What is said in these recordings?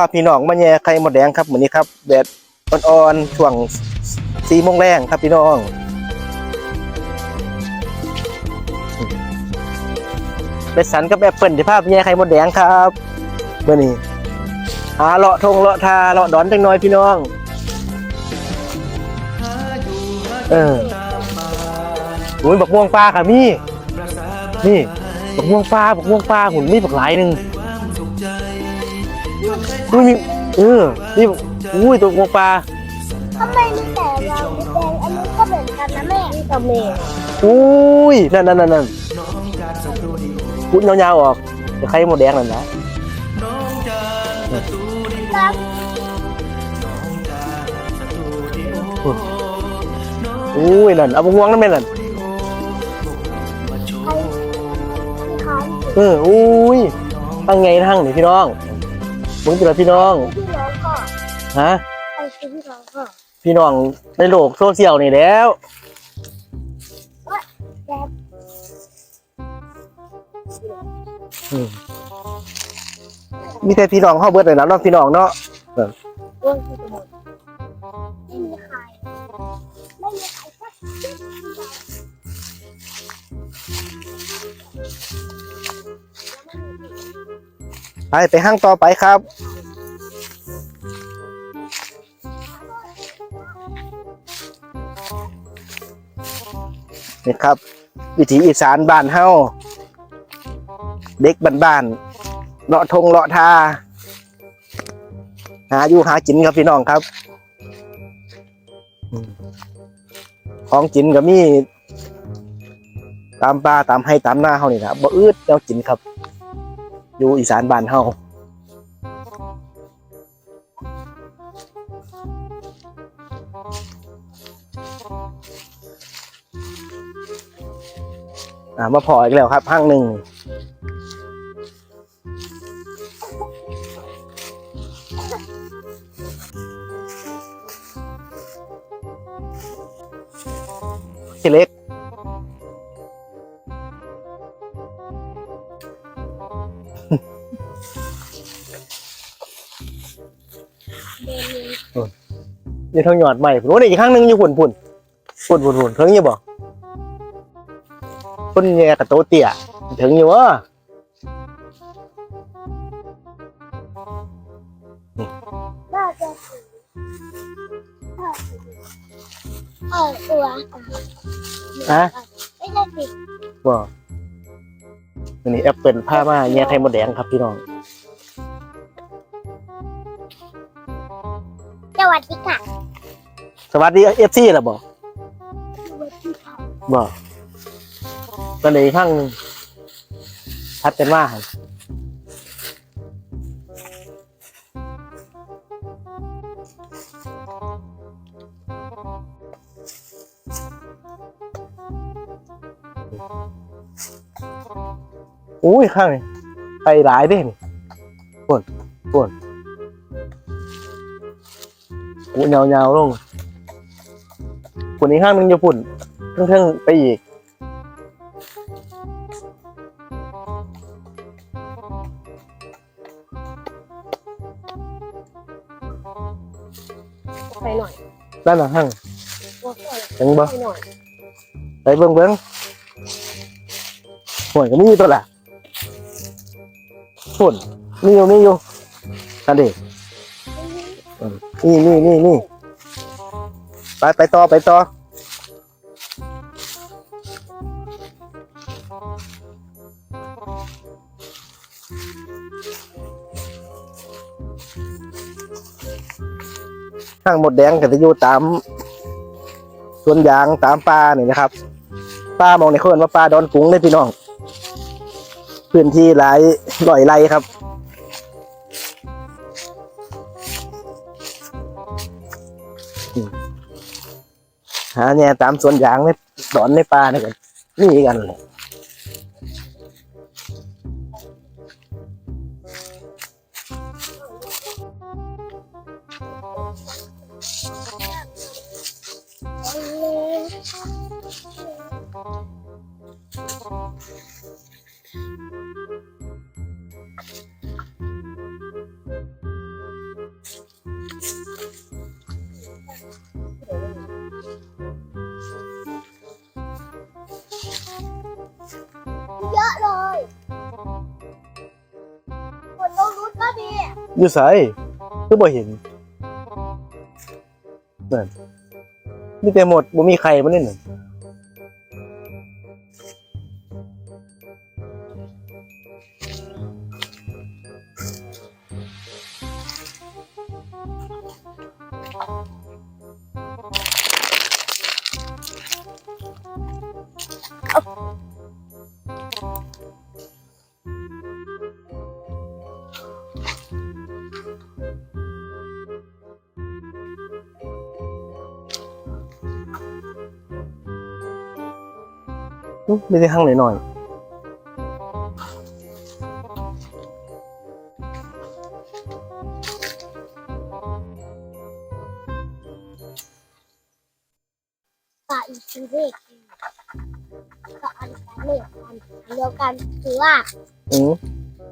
พาพี่น้องมาแย่ไข่มดแดงครับเหมือนนี้ครับแดดอ่อนๆช่วงสี่โมงแรงครับพี่น้องเป็ดสันกับแอปเปิลที่ภาพแย่ไข่มดแดงครับเมื่อนี้หาเลาะทงเลาะทาเลาะดอนจังน้อยพี่น้อง เออโอ้ยบักม่วงปลาค่ะมี่นี่บักม่วงปลาบักม่วงปลาหุ่นมีบักหลายหนึ่ง อุ้ยมีเออนี่อุ้ยตัวงปลาทำไมมีแต่เราแดงอันนี้ก็เหมือนกันนะแม่นี่กับแม่อุ้ยนั่นนั่นนั่นนั่นพุดยาวๆออกจะไข่หมดแดงนั่นนะรับอุ้ยนั่นเอาบักม่วงนั่นแม่นั่นเอออุ้ยตั้งไงทั้งนี่พี่น้อง มึงเป็นอะไรพี่น้อง พี่น้องก็ฮะ ใครคือพี่น้องก็พี่น้องในโลกโซเชียลนี่แหล้วแดงอืมมีแต่พี่น้องเข้าเบิดเลยนะเนาะพี่น้องเนาะ เรื่องที่จะหมด ไปไปห้างต่อไปครับ นี่ครับ วิถีอีสานบ้านเฮาเด็กบ้านๆเลาะทงเลาะทาหาอยู่หากินครับพี่น้องครับ ของกินก็มี ตามป่าตามให้ตามหน้าเฮานี่นะบ่อืดแนวกินครับ อยู่อีสานบ้านเฮาอ่ามาพออีกแล้วครับห้างหนึ่ง อยู่ทางหยอดใหม่ผมว่าอีกข้างหนึงอยู่ฝุ่นฝุ่นฝุ่นฝุ่นฝุ่นถึงอยู่บ่ฝุ่นแย่กับโตเตี้ยถึงอยู่วะน่าจะถือน่าจะถือเออตัวฮะไม่ใช่สิบ่อันนี้แอปเปิลผ้ามาแย่ไทยมดแดงครับพี่น้อง ดีค่ะสวัสดีเอฟซีล่ะบ่สวัสดีค่ะบ่ตอนนี้ข้างหนึ่งทัดกันว่าหั่นอุ้ยข้างนี้ไปหลายเด้นี่ปวดปวด อู้ยาวๆลงปุ่นอีกข้างหนึงจะปุ่นเพิ่งๆไปอีกไปหน่อยด้านหลังห้างว่าไปเห็นบ่หน่อยไปเบิ่งเบิ่งห่วยก็มีตัวละฝุ่นมีอยู่มีอยู่อันนี้ นี่นี่นี่นี่ไปไปต่อไปต่อห้างหมดแดงก็จะอยู่ตามสวนยางตามป่านี่นะครับป่ามองในคนว่าป่าดอนกุ้งเลยพี่น้องพื้นที่หลายร้อยไร่ครับ หาเนี่ยตามสวนยางในดอนในป่านี่กันนี่กันเลย อยู่ไสคือบ่เห็นนั่นมีแต่หมดบ่มีใครมานี่น่ะ ไม่ได้หั่งหน่อยก็อีกทีเลขก็อันกันเลขอันอันเดียวกันคือว่าๆอือ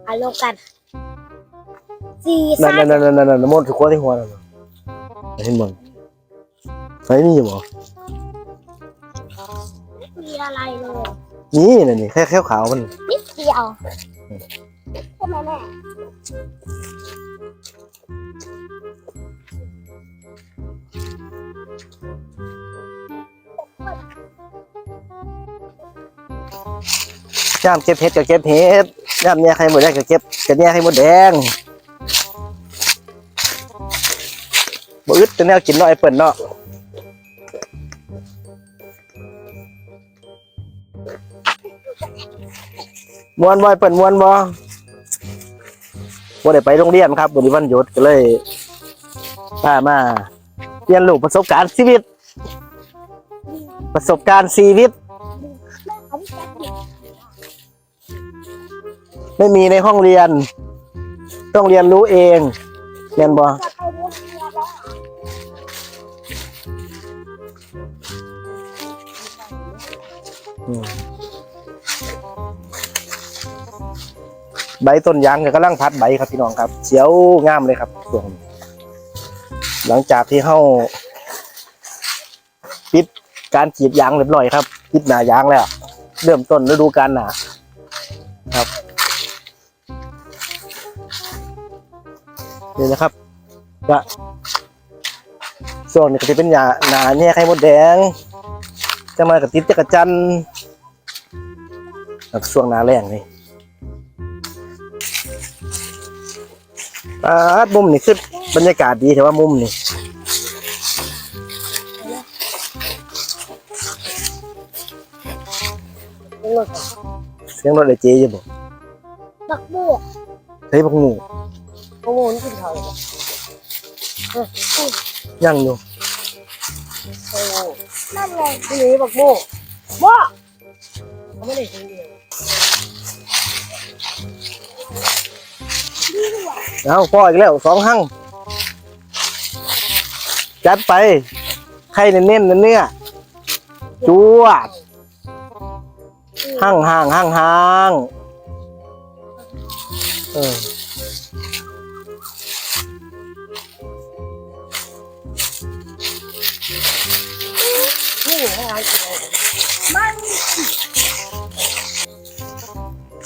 อันเดียวกันสี่นั่นสามนั่นนั่นนั่นนั่นหมดทุกคนที่หัวนั่นน่ะเห็นบ่ไสนี่อยู่บ่ไม่มี อะไรเลยนี่นั่นนี่แค่แค่ขาวมันนิดเดียวใช่ไหมแม่ย่ามเก็บเห็ดก็เก็บเห็ดย่ามเนี่ยใครหมดแดงก็เก็บกระเนี่ยใครหมดแดงบ่อึดแต่แนวกินเนาะไอ้เปิ้นเนาะ มวนบ่อ้เปิ้นมวนบ่บ่ได้ไปโรงเรียนครับวันนี้วันหยุดก็เลยพามาเรียนรู้ประสบการณ์ชีวิต ประสบการณ์ชีวิต ไม่มีในห้องเรียน ต้องเรียนรู้เองเรียนบ่จะไปเรียนเรียนแล้วอืม ใบต้นยางก็กำลังพัดใบครับพี่น้องครับเขียวงามเลยครับช่วงนี้หลังจากที่เข้าปิดการกรีดยางเรียบร้อยครับปิดหนายางแล้ว เริ่มต้นฤดูกาลหนาครับนี่นะครับก็ช่วงนี้ก็จะเป็นหนาหนาเนี่ยไข่มดแดง จะมากับติดจักรจันทร์ส่วงหนาแรงนี่ อ่ามุมนี่คือบรรยากาศดีแต่ว่ามุมนี่เสียงรถไอเจอยู่บ่บักบวกเฮ้ยพวกหมูโอ้โหนี่กินเขาเลยเออยังอยู่โอ้นั่นไงนี่บักบวกบ้าเขาไม่ได้กินเดียว เอาพ่ออีกแล้วสองหั่งจัดไปไข่เน้นๆเนื้อจวดหั่งห่างหั่งห่างเออนี่ให้อากินเลยมัน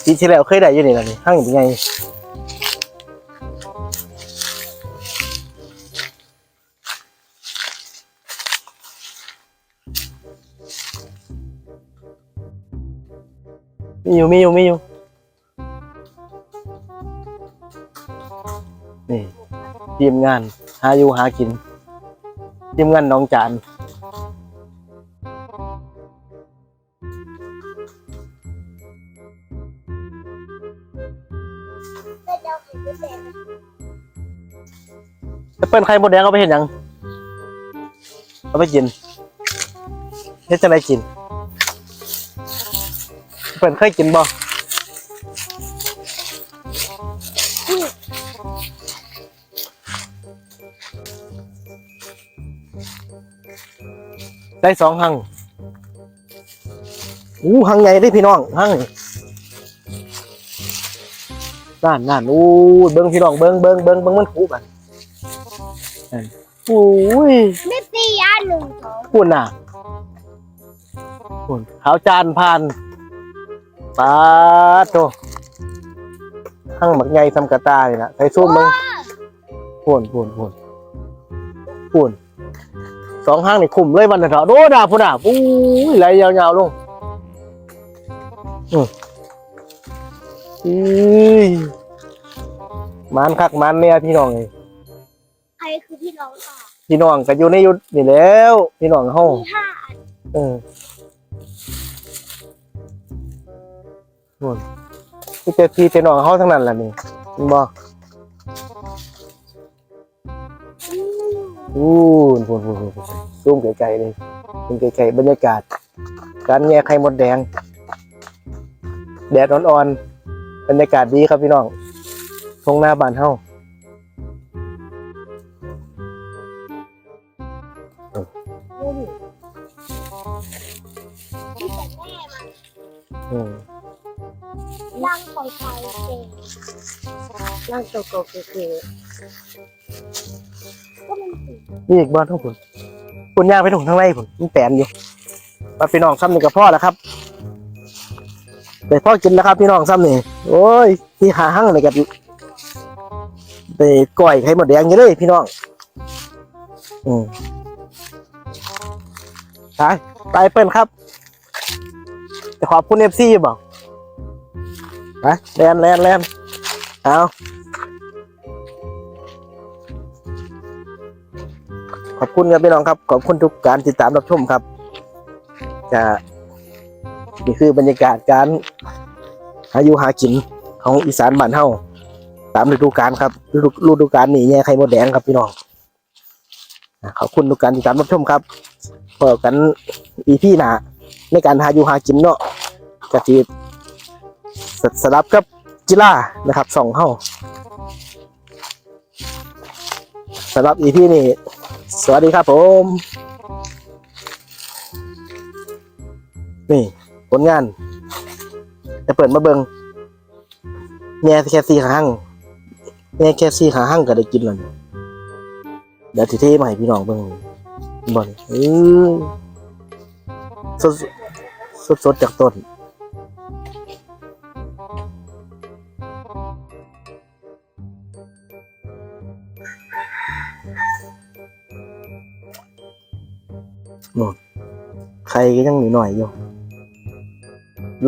ปีที่แล้วเคยได้อยู่นี่ล่ะนี่หั่งเป็นไง มีอยู่มีอยู่มีอยู่นี่ทีมงาน หาอยู่หากิน ทีมงานน้องจานเป็นเจ้าไข่มดแดงแอปเปิลไข่มดแดงเอาไปเห็นยัง เอาไปกินเฮ็ดจังไดกิน เปิลเคยกินบ่ได้สองหังอู้หังใหญ่เด้พี่น้องหังนี่นั่นนั่นอู้เบิ้งพี่น้องเบิ้งเบิ้งเบิ้งเบิ้งมันคูกันนั่นอู้ยไม่ตีอันหนึ่งสองคุณน่ะคุณขาวจานผ่าน ปาดโตหั่งหมักใหญ่ทำกระตายนะใส่ซุ่มมึงว้าพูนพูนพูนพูนสองห้างนี่คุมเลยวันนั้นเถอะโดดาพูนอะอู้ยไหลยาวๆลงอืมอือมันคักมันเนี่ยพี่น้องเลยใครคือพี่น้องต่อพี่น้องก็อยู่ในยุดนี่แล้ว พี่น้องเฮามีห้าอัน เออ พูนนี่แต่พี่แต่น้องเฮาทั้งนั้นแหละนี่เห็นบ่อืมพูนพูนพูนพูนซูมไกลๆเลยเป็นไกลๆบรรยากาศการแง่ไข่มดแดง แดดอ่อนๆบรรยากาศดีครับพี่น้องทงหน้าบ้านเฮาอืม ร่างของใครเก่งร่างโตโกคือคือก็มันสินี่อีกบ้านทั้งคุณคุณย่างไปถุงทั้งไรผมมันแปลนอยู่มาพี่น้องซ้ำหนี่งกับพ่อแล้วครับแต่พ่อกินแล้วครับพี่น้องซ้ำนี่โอ้ยที่หาหั่งเลยกันไปก่อยไข่มดแดงอยู่เลยพี่น้อง อืมไปไปเปิ้ลครับ จะขอบคุณเอฟซีบอก ไปแลนแลนแลนเอาขอบคุณครับพี่น้องครับ ขอบคุณทุกการติดตามรับชมครับจะนี่คือบรรยากาศการหาอยู่หากินของอีสานบ้านเฮาตามฤดูกาลครับฤดูกาลนี่แย่ไข่มดแดงครับพี่น้องขอบคุณทุกการติดตามรับชมครับพบกันอีพี่หนาในการหาอยู่หากินเนาะกะจี สสลับกับจิล่านะครับสองเฮาสำหรับอีพี่นี่ สวัสดีครับผม นี่ ผลงาน จะเปิดมาเบิงแง่แค่สี่ขาหั่งแง่แค่สี่ขาหั่งก็ได้กินแล้วเดี๋ยวทีเทมาให้พี่น้องเบิงบ่นเออสดสดจากต้น ใครก็ยังหน่อยๆอยู่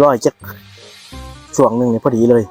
ร้อยจักส่วงหนึ่งเนี่ยพอดีเลย